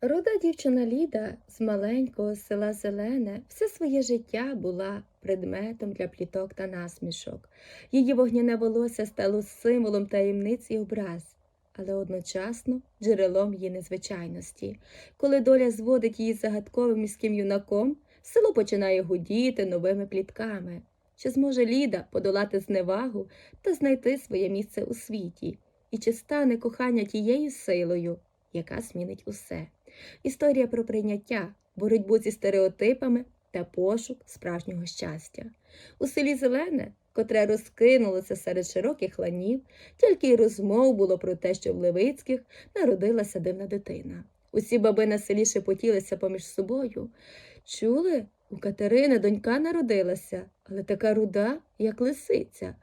Руда дівчина Ліда з маленького села Зелене все своє життя була предметом для пліток та насмішок. Її вогняне волосся стало символом таємниць і образ, але одночасно джерелом її незвичайності. Коли доля зводить її з загадковим міським юнаком, село починає гудіти новими плітками. Чи зможе Ліда подолати зневагу та знайти своє місце у світі? І чи стане кохання тією силою, яка змінить усе? Історія про прийняття, боротьбу зі стереотипами та пошук справжнього щастя. У селі Зелене, котре розкинулося серед широких ланів, тільки й розмов було про те, що в Левицьких народилася дивна дитина. Усі баби на селі шепотілися поміж собою. Чули, у Катерини донька народилася, але така руда, як лисиця.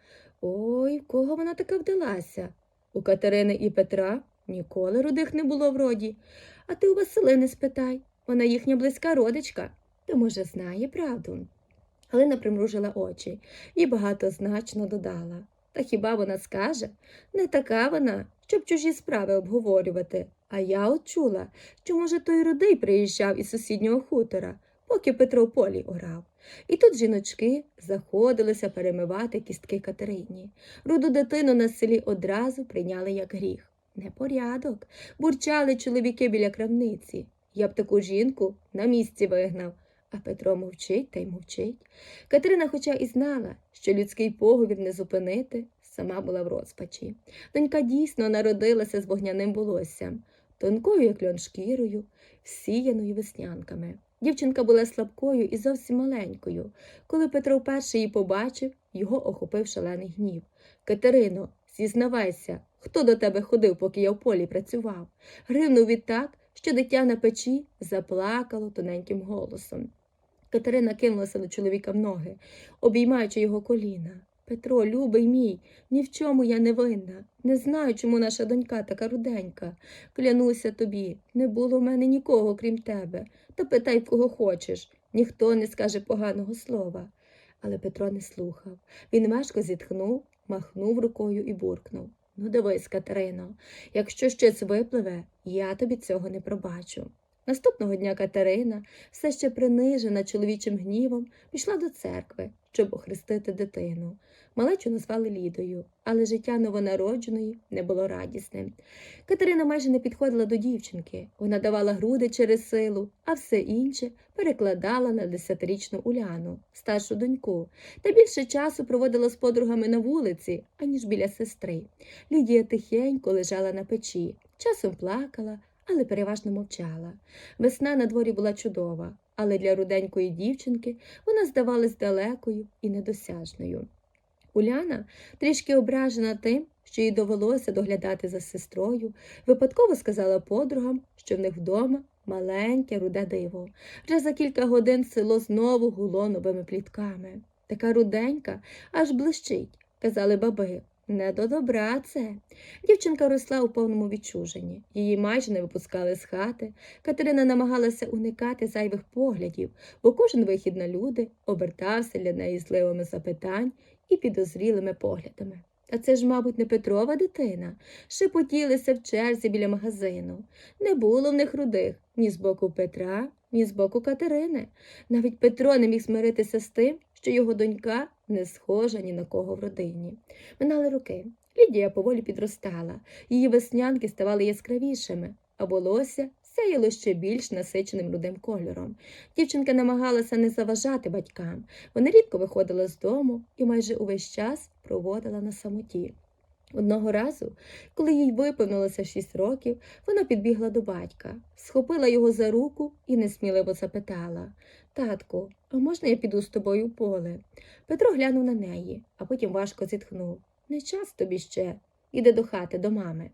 Ой, в кого вона така вдалася? У Катерини і Петра ніколи рудих не було в роді. А ти у Василини спитай, вона їхня близька родичка, то, може, знає правду. Галина примружила очі і багатозначно додала. Та хіба вона скаже? Не така вона, щоб чужі справи обговорювати. А я от чула, що, може, той рудий приїжджав із сусіднього хутора, поки Петро в полі орав. І тут жіночки заходилися перемивати кістки Катерині. Руду дитину на селі одразу прийняли як гріх. Непорядок. Бурчали чоловіки біля крамниці. Я б таку жінку на місці вигнав. А Петро мовчить та й мовчить. Катерина, хоча і знала, що людський поговір не зупинити, сама була в розпачі. Донька дійсно народилася з вогняним волоссям, тонкою, як льон шкірою, всіяною веснянками. Дівчинка була слабкою і зовсім маленькою. Коли Петро вперше її побачив, його охопив шалений гнів. Катерино, зізнавайся, хто до тебе ходив, поки я в полі працював? Гривнув відтак, що дитя на печі заплакало тоненьким голосом. Катерина кинулася до чоловіка в ноги, обіймаючи його коліна. Петро, любий мій, ні в чому я не винна. Не знаю, чому наша донька така руденька. Клянуся тобі, не було в мене нікого, крім тебе. Та питай, кого хочеш. Ніхто не скаже поганого слова. Але Петро не слухав. Він важко зітхнув, махнув рукою і буркнув. Ну, дивись, Катерино, якщо щось випливе, я тобі цього не пробачу. Наступного дня Катерина, все ще принижена чоловічим гнівом, пішла до церкви, щоб охрестити дитину. Малечу назвали Лідою, але життя новонародженої не було радісним. Катерина майже не підходила до дівчинки. Вона давала груди через силу, а все інше перекладала на десятирічну Уляну, старшу доньку, та більше часу проводила з подругами на вулиці, аніж біля сестри. Лідія тихенько лежала на печі, часом плакала, але переважно мовчала. Весна на дворі була чудова, але для руденької дівчинки вона здавалась далекою і недосяжною. Уляна, трішки ображена тим, що їй довелося доглядати за сестрою, випадково сказала подругам, що в них вдома маленьке руде диво. Вже за кілька годин село знову гуло новими плітками. Така руденька аж блищить, казали баби. Не до добра це. Дівчинка росла у повному відчуженні. Її майже не випускали з хати. Катерина намагалася уникати зайвих поглядів, бо кожен вихід на люди обертався для неї зливими запитань і підозрілими поглядами. Та це ж, мабуть, не Петрова дитина. Шепотілися в черзі біля магазину. Не було в них рудих ні з боку Петра, ні з боку Катерини. Навіть Петро не міг змиритися з тим, що його донька не схожа ні на кого в родині. Минали роки. Лідія поволі підростала, її веснянки ставали яскравішими, а волосся сяяло ще більш насиченим рудим кольором. Дівчинка намагалася не заважати батькам. Вона рідко виходила з дому і майже увесь час проводила на самоті. Одного разу, коли їй виповнилося шість років, вона підбігла до батька, схопила його за руку і несміливо запитала Татку, а можна я піду з тобою в поле? Петро глянув на неї, а потім важко зітхнув. Не час тобі ще. Іде до хати, до мами.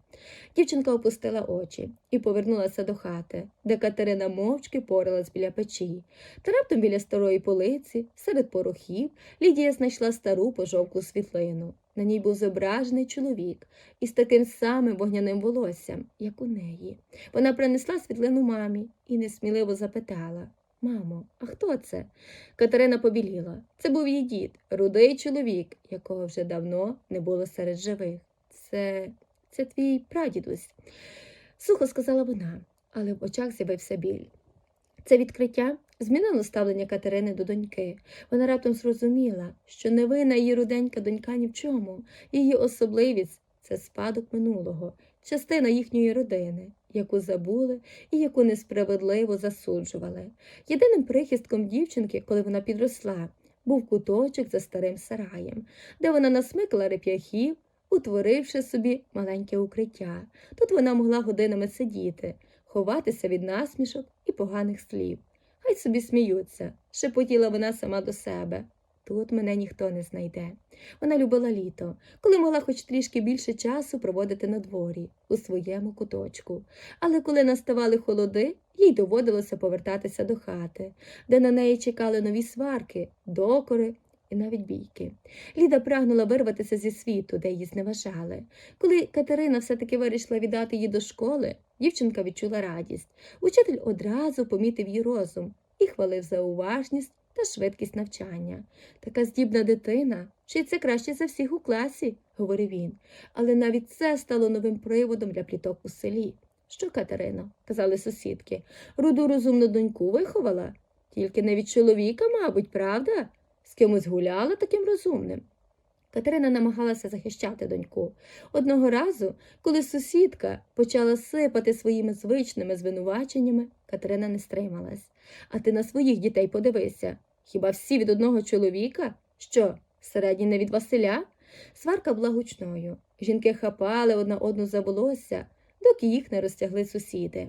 Дівчинка опустила очі і повернулася до хати, де Катерина мовчки поралась біля печі. Та раптом біля старої полиці, серед порохів, Лідія знайшла стару пожовклу світлину. На ній був зображений чоловік із таким самим вогняним волоссям, як у неї. Вона принесла світлину мамі і несміливо запитала Мамо, а хто це? Катерина побіліла. Це був її дід, рудий чоловік, якого вже давно не було серед живих. Це це твій прадідусь, сухо сказала вона. але в очах з'явився біль. Це відкриття змінило ставлення Катерини до доньки. Вона раптом зрозуміла, що невинна її руденька донька ні в чому, її особливість це спадок минулого, частина їхньої родини, яку забули і яку несправедливо засуджували. Єдиним прихистком дівчинки, коли вона підросла, був куточок за старим сараєм, де вона насмикала реп'яхів, утворивши собі маленьке укриття. Тут вона могла годинами сидіти, ховатися від насмішок і поганих слів. Хай собі сміються, шепотіла вона сама до себе. Тут мене ніхто не знайде. Вона любила літо, коли могла хоч трішки більше часу проводити на дворі, у своєму куточку. Але коли наставали холоди, їй доводилося повертатися до хати, де на неї чекали нові сварки, докори і навіть бійки. Ліда прагнула вирватися зі світу, де її зневажали. Коли Катерина все-таки вирішила віддати її до школи, дівчинка відчула радість. Учитель одразу помітив її розум і хвалив за уважність та швидкість навчання. Така здібна дитина вчиться краще за всіх у класі, говорив він. Але навіть це стало новим приводом для пліток у селі. Що, Катерино, казали сусідки, руду розумну доньку виховала? Тільки не від чоловіка, мабуть, правда? З кимось гуляла таким розумним. Катерина намагалася захищати доньку. Одного разу, коли сусідка почала сипати своїми звичними звинуваченнями, Катерина не стрималась. А ти на своїх дітей подивися. Хіба всі від одного чоловіка? Що, середні не від Василя? Сварка була гучною. Жінки хапали одна одну за волосся, доки їх не розтягли сусіди.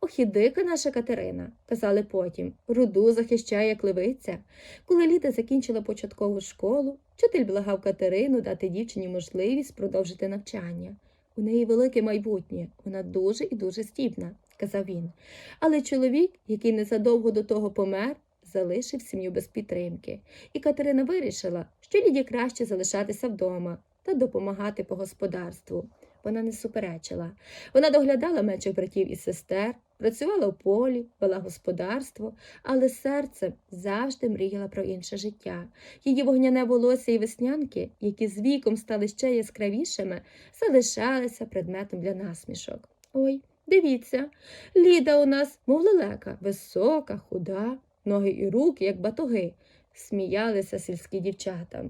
Ох і дика наша Катерина, казали потім, руду захищає як левиця. Коли Ліда закінчила початкову школу, вчитель благав Катерину дати дівчині можливість продовжити навчання. У неї велике майбутнє, вона дуже і дуже здібна, казав він. Але чоловік, який незадовго до того помер, залишив сім'ю без підтримки, і Катерина вирішила, що Ліді краще залишатися вдома та допомагати по господарству. Вона не суперечила. Вона доглядала менших братів і сестер, працювала в полі, вела господарство, але серцем завжди мріяла про інше життя. Її вогняне волосся і веснянки, які з віком стали ще яскравішими, залишалися предметом для насмішок. Ой, дивіться, Ліда у нас, мов лелека, висока, худа, ноги і руки, як батоги, сміялися сільські дівчата.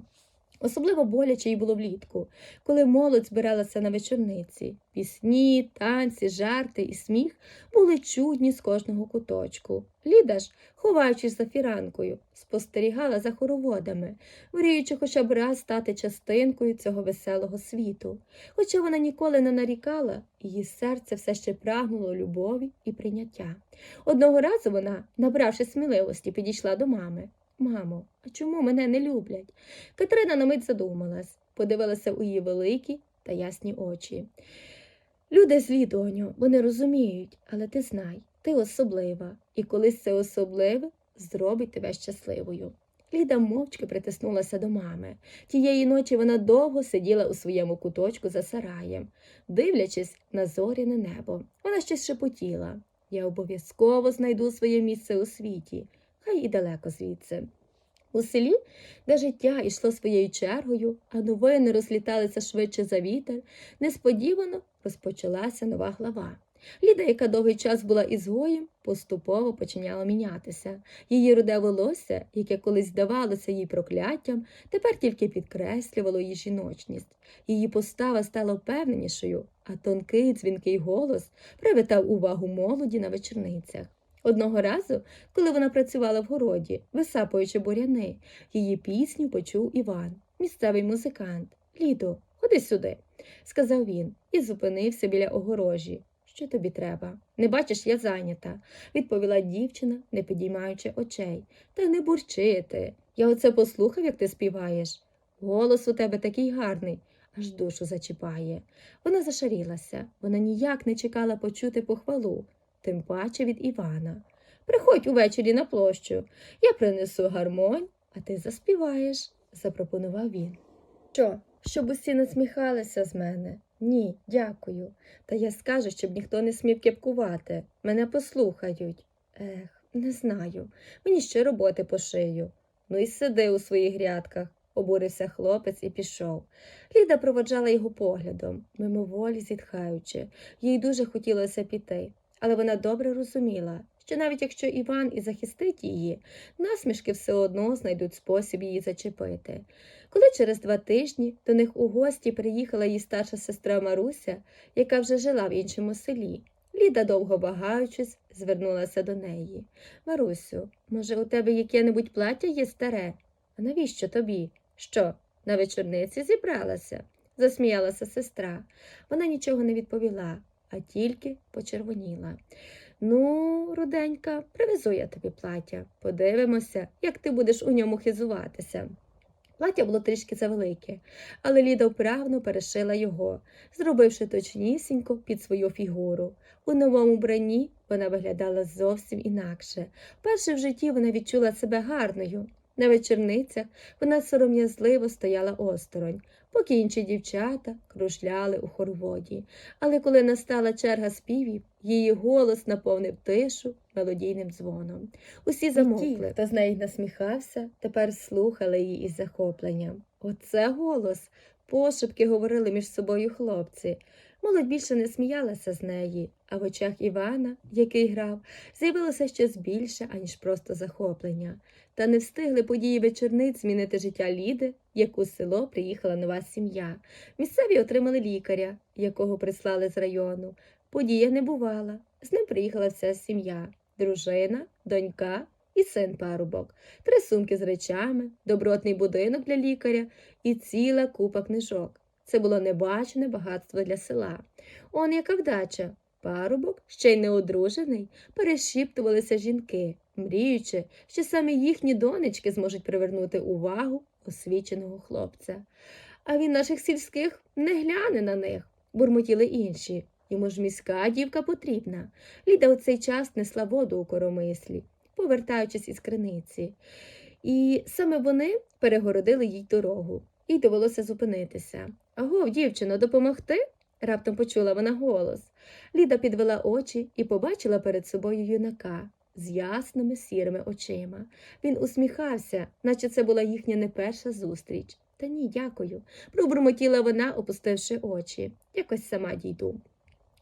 Особливо боляче їй було влітку, коли молодь збиралася на вечорниці. Пісні, танці, жарти і сміх були чудні з кожного куточку. Ліда ж, ховаючись за фіранкою, спостерігала за хороводами, мріючи хоча б раз стати частинкою цього веселого світу. Хоча вона ніколи не нарікала, її серце все ще прагнуло любові і прийняття. Одного разу вона, набравши сміливості, підійшла до мами. Мамо, а чому мене не люблять? Катерина на мить задумалась, подивилася у її великі та ясні очі. Люди злі, доню, вони розуміють, але ти знай, ти особлива, і колись це особливе зробить тебе щасливою. Ліда мовчки притиснулася до мами. Тієї ночі вона довго сиділа у своєму куточку за сараєм, дивлячись на зоряне небо. Вона щось шепотіла. Я обов'язково знайду своє місце у світі, хай і далеко звідси. У селі, де життя йшло своєю чергою, а новини розліталися швидше за вітер, несподівано розпочалася нова глава. Ліда, яка довгий час була ізгоєм, поступово починала мінятися. Її руде волосся, яке колись здавалося їй прокляттям, тепер тільки підкреслювало її жіночність. Її постава стала впевненішою, а тонкий дзвінкий голос привертав увагу молоді на вечорницях. Одного разу, коли вона працювала в городі, висапуючи буряни, її пісню почув Іван, місцевий музикант. Лідо, ходи сюди, сказав він і зупинився біля огорожі. Що тобі треба? Не бачиш, я зайнята, відповіла дівчина, не підіймаючи очей. Та не бурчити. Я оце послухав, як ти співаєш. Голос у тебе такий гарний, аж душу зачіпає. Вона зашарілася, вона ніяк не чекала почути похвалу, тим паче від Івана. Приходь увечері на площу, я принесу гармонь, а ти заспіваєш, запропонував він. Що, щоб усі насміхалися з мене? Ні, дякую. Та я скажу, щоб ніхто не смів кепкувати. Мене послухають. Ех, не знаю. Мені ще роботи по шию. Ну і сиди у своїх грядках, обурився хлопець і пішов. Ліда проводжала його поглядом, мимоволі зітхаючи. Їй дуже хотілося піти. Але вона добре розуміла, що навіть якщо Іван і захистить її, насмішки все одно знайдуть спосіб її зачепити. Коли через два тижні до них у гості приїхала її старша сестра Маруся, яка вже жила в іншому селі, Ліда, довго вагаючись, звернулася до неї. Марусю, може, у тебе яке-небудь плаття є старе? А навіщо тобі? Що, на вечорниці зібралася? засміялася сестра. Вона нічого не відповіла, а тільки почервоніла. Ну, руденька, привезу я тобі плаття. Подивимося, як ти будеш у ньому хизуватися. Плаття було трішки завелике, але Ліда вправно перешила його, зробивши точнісінько під свою фігуру. У новому бранні вона виглядала зовсім інакше. Перше в житті вона відчула себе гарною. На вечорницях вона сором'язливо стояла осторонь, поки інші дівчата кружляли у хороводі. Але коли настала черга співів, її голос наповнив тишу мелодійним дзвоном. Усі замовкли, хто з неї насміхався, тепер слухали її із захопленням. Оце голос. Пошепки говорили між собою хлопці. Молодь більше не сміялася з неї, а в очах Івана, який грав, з'явилося щось більше, аніж просто захоплення. Та не встигли події вечорниць змінити життя Ліди, як у село приїхала нова сім'я. Місцеві отримали лікаря, якого прислали з району. Подія не бувала. З ним приїхала вся сім'я дружина, донька і син парубок, три сумки з речами, добротний будинок для лікаря і ціла купа книжок. Це було небачене багатство для села. Он яка вдача. Парубок, ще й неодружений, перешіптувалися жінки, мріючи, що саме їхні донечки зможуть привернути увагу освіченого хлопця. А він наших сільських не гляне на них, бурмотіли інші. Йому ж міська дівка потрібна. Ліда у цей час несла воду у коромислі, повертаючись із криниці. І саме вони перегородили їй дорогу, їй довелося зупинитися. Агов, дівчино, допомогти? раптом почула вона голос. Ліда підвела очі і побачила перед собою юнака з ясними сірими очима. Він усміхався, наче це була їхня не перша зустріч. Та ні, дякую. Пробурмотіла вона, опустивши очі. Якось сама дійду.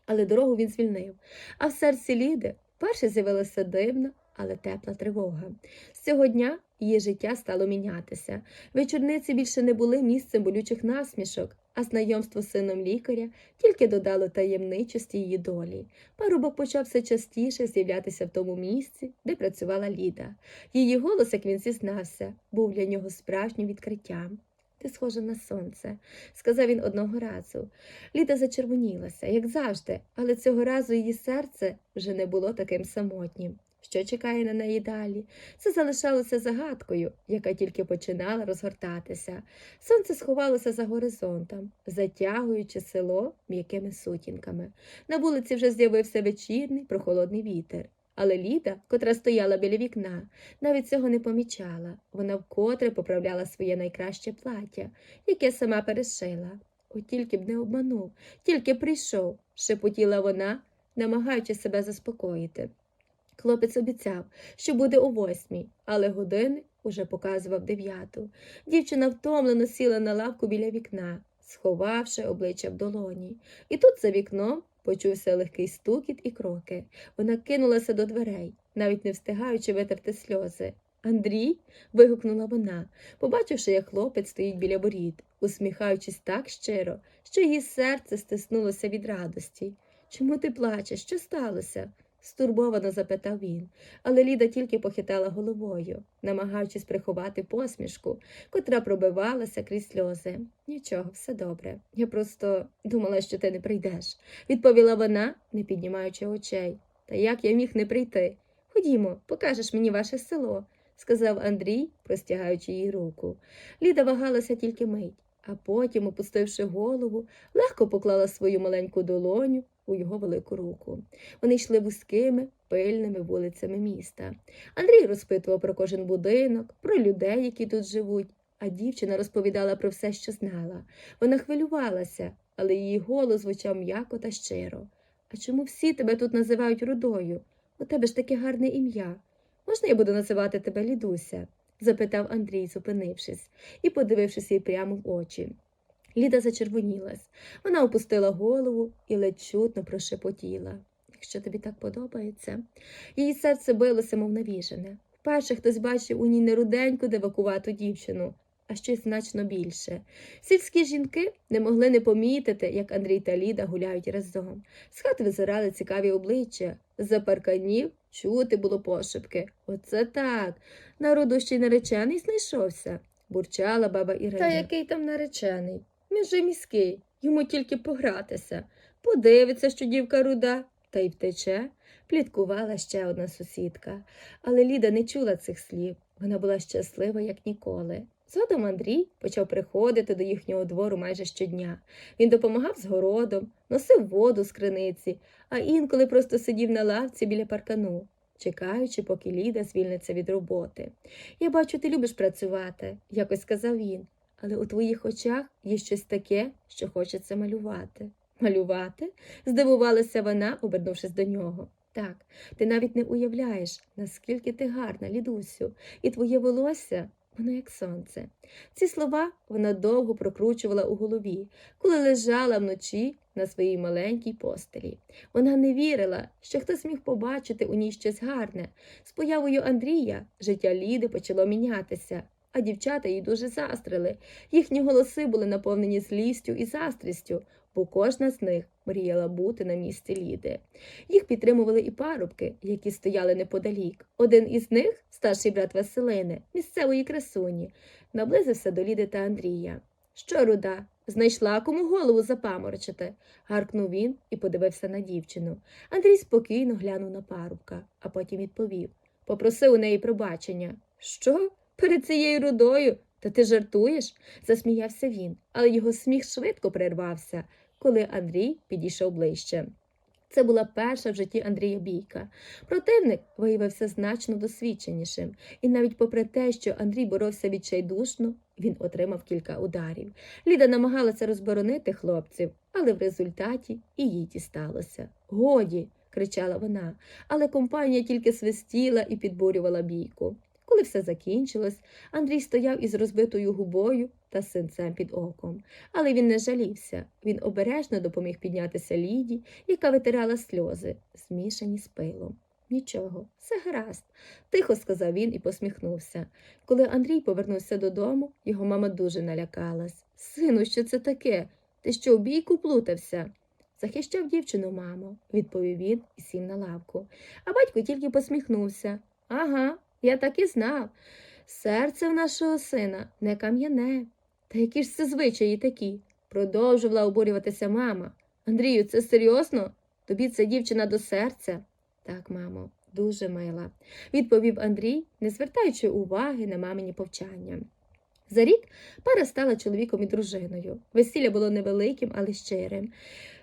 Але дорогу він звільнив. А в серці Ліди вперше з'явилася дивна, але тепла тривога. З цього дня її життя стало мінятися. Вечорниці більше не були місцем болючих насмішок, а знайомство з сином лікаря тільки додало таємничості її долі. Парубок почав все частіше з'являтися в тому місці, де працювала Ліда. Її голос, як він зізнався, був для нього справжнім відкриттям. Ти схожа на сонце, сказав він одного разу. Ліда зачервонілася, як завжди, але цього разу її серце вже не було таким самотнім. Що чекає на неї далі? Це залишалося загадкою, яка тільки починала розгортатися. Сонце сховалося за горизонтом, затягуючи село м'якими сутінками. На вулиці вже з'явився вечірний прохолодний вітер. Але Ліда, котра стояла біля вікна, навіть цього не помічала. Вона вкотре поправляла своє найкраще плаття, яке сама перешила. От тільки б не обманув, тільки прийшов, шепотіла вона, намагаючись себе заспокоїти. Хлопець обіцяв, що буде о восьмій, але годинник уже показував дев'яту. Дівчина втомлено сіла на лавку біля вікна, сховавши обличчя в долоні. І тут за вікном почувся легкий стукіт і кроки. Вона кинулася до дверей, навіть не встигаючи витерти сльози. Андрій. вигукнула вона, побачивши, як хлопець стоїть біля воріт, усміхаючись так щиро, що її серце стиснулося від радості. Чому ти плачеш? Що сталося? Стурбовано запитав він, але Ліда тільки похитала головою, намагаючись приховати посмішку, котра пробивалася крізь сльози. Нічого, все добре. Я просто думала, що ти не прийдеш, відповіла вона, не піднімаючи очей. Та як я міг не прийти? Ходімо, покажеш мені ваше село, сказав Андрій, простягаючи їй руку. Ліда вагалася тільки мить, а потім, опустивши голову, легко поклала свою маленьку долоню у його велику руку. Вони йшли вузькими, пильними вулицями міста. Андрій розпитував про кожен будинок, про людей, які тут живуть, а дівчина розповідала про все, що знала. Вона хвилювалася, але її голос звучав м'яко та щиро. А чому всі тебе тут називають рудою? У тебе ж таке гарне ім'я. Можна я буду називати тебе Лідуся? запитав Андрій, зупинившись, і подивившись їй прямо в очі. Ліда зачервонілась. Вона опустила голову і ледь чутно прошепотіла. якщо тобі так подобається. Її серце билося, мов навіжене. Вперше хтось бачив у ній не руденьку девакувату дівчину, а щось значно більше. Сільські жінки не могли не помітити, як Андрій та Ліда гуляють разом. З хат визирали цікаві обличчя. За парканів чути було пошепки. Оце так. Народу ще й наречений знайшовся, бурчала баба Ірина. Та який там наречений? Він же міський, йому тільки погратися. Подивиться, що дівка руда, та й втече. Пліткувала ще одна сусідка. Але Ліда не чула цих слів. Вона була щаслива, як ніколи. Згодом Андрій почав приходити до їхнього двору майже щодня. Він допомагав з городом, носив воду з криниці, а інколи просто сидів на лавці біля паркану, чекаючи, поки Ліда звільниться від роботи. Я бачу, ти любиш працювати, якось сказав він, але у твоїх очах є щось таке, що хочеться малювати. Малювати? здивувалася вона, обернувшись до нього. Так, ти навіть не уявляєш, наскільки ти гарна, Лідусю, і твоє волосся, воно як сонце. Ці слова вона довго прокручувала у голові, коли лежала вночі на своїй маленькій постелі. Вона не вірила, що хтось міг побачити у ній щось гарне. З появою Андрія життя Ліди почало мінятися, а дівчата їй дуже застрили. Їхні голоси були наповнені злістю і застрістю, бо кожна з них мріяла бути на місці Ліди. Їх підтримували і парубки, які стояли неподалік. Один із них, старший брат Василини, місцевої красуні, наблизився до Ліди та Андрія. Що, руда, знайшла кому голову запаморочити? гаркнув він і подивився на дівчину. Андрій спокійно глянув на парубка, а потім відповів попросив у неї пробачення. Що? Перед цією рудою? Та ти жартуєш? засміявся він, але його сміх швидко перервався, коли Андрій підійшов ближче. Це була перша в житті Андрія бійка. Противник виявився значно досвідченішим, і навіть попри те, що Андрій боровся відчайдушно, він отримав кілька ударів. Ліда намагалася розборонити хлопців, але в результаті і їй дісталося. Годі. кричала вона, але компанія тільки свистіла і підбурювала бійку. Коли все закінчилось, Андрій стояв із розбитою губою та синцем під оком. Але він не жалівся. Він обережно допоміг піднятися Ліді, яка витирала сльози, змішані з пилом. Нічого, все гаразд, тихо сказав він і посміхнувся. Коли Андрій повернувся додому, його мама дуже налякалась. Сину, що це таке? Ти що, в бійку плутався? Захищав дівчину, мамо, відповів він і сів на лавку. А батько тільки посміхнувся. Ага, я так і знав. Серце в нашого сина не кам'яне. Та які ж це звичаї такі? Продовжувала обурюватися мама. Андрію, це серйозно? Тобі ця дівчина до серця? Так, мамо, дуже мила, відповів Андрій, не звертаючи уваги на мамині повчання. За рік пара стала чоловіком і дружиною. Весілля було невеликим, але щирим.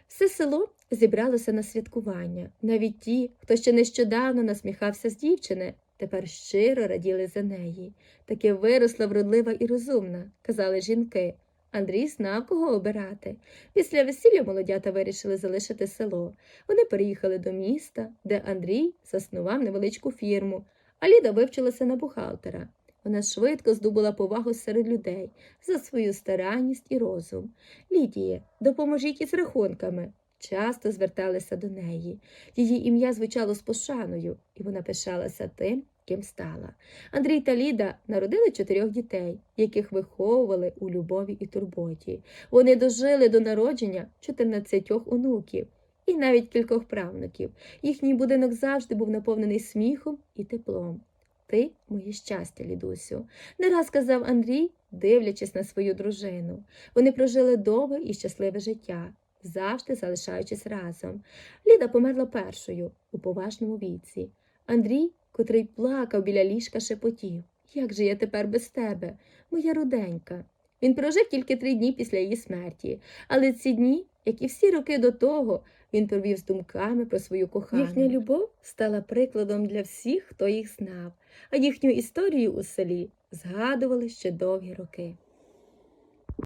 Все село зібралося на святкування. Навіть ті, хто ще нещодавно насміхався з дівчини, тепер щиро раділи за неї. Таке виросла, вродлива і розумна, казали жінки. Андрій знав, кого обирати. Після весілля молодята вирішили залишити село. Вони переїхали до міста, де Андрій заснував невеличку фірму, а Ліда вивчилася на бухгалтера. Вона швидко здобула повагу серед людей за свою старанність і розум. Лідіє, допоможіть із рахунками. Часто зверталися до неї. Її ім'я звучало з пошаною, і вона пишалася тим, ким стала. Андрій та Ліда народили чотирьох дітей, яких виховували у любові і турботі. Вони дожили до народження 14 онуків і навіть кількох правнуків. Їхній будинок завжди був наповнений сміхом і теплом. Ти моє щастя, Лідусю, не раз казав Андрій, дивлячись на свою дружину. Вони прожили довге і щасливе життя, завжди залишаючись разом. Ліда померла першою у поважному віці. Андрій, котрий плакав біля ліжка, шепотів Як же я тепер без тебе, моя руденька? Він прожив тільки три дні після її смерті, але ці дні, як і всі роки до того, він провів з думками про свою кохану. Їхня любов стала прикладом для всіх, хто їх знав, а їхню історію у селі згадували ще довгі роки.